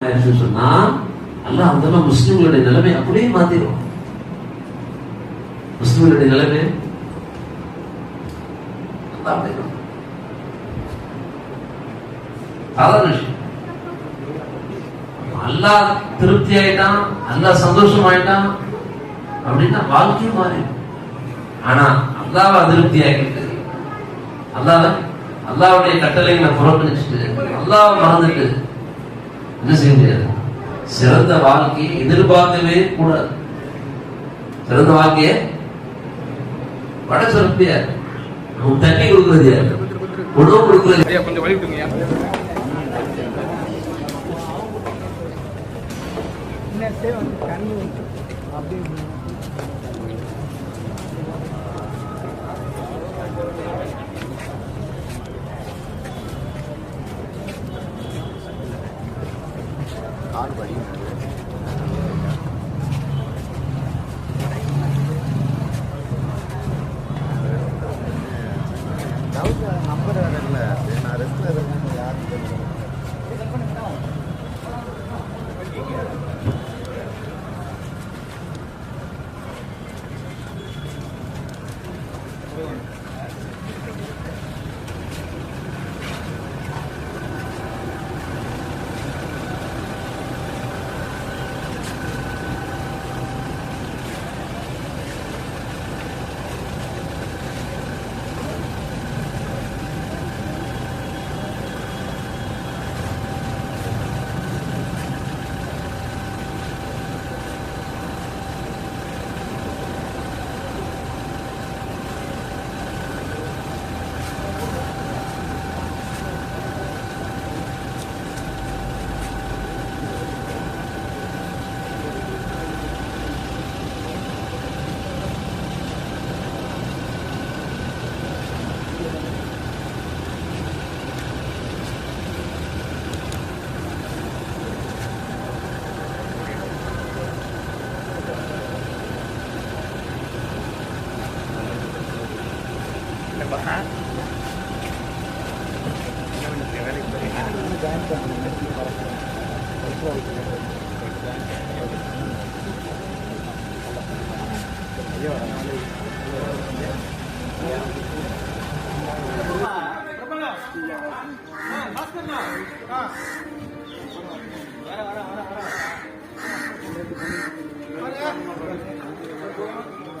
சொன்னா அல்லாஹ் அந்த முஸ்லிம்களுடைய நிலைமை அப்படியே மாத்திரும். முஸ்லிம்களுடைய நிலைமை சாதாரண விஷயம். அல்லாஹ் திருப்தி ஆயிட்டான் அல்லாஹ் சந்தோஷம் ஆயிட்டான் அப்படின்னா வாழ்க்கையும் மாறி ஆனா அல்லாஹ் அதிருப்தி ஆகிட்டு அல்லாஹ் அல்லாவுடைய கட்டளைகளை புறக்கணிச்சுட்டு அல்லாஹ் மறந்துட்டு என்ன செய்ய முடியாது? சிறந்த வாழ்க்கையை எதிர்பார்க்கவே கூடாது. சிறந்த வாழ்க்கைய வட சிறப்பு யார் நமக்கு தண்ணி கொடுக்கறது யார்? உணவு கொடுக்கறது கொஞ்சம் வழி trabalho aí.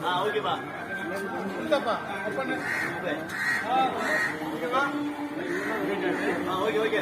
Ah, oke, Pak. Okay okay.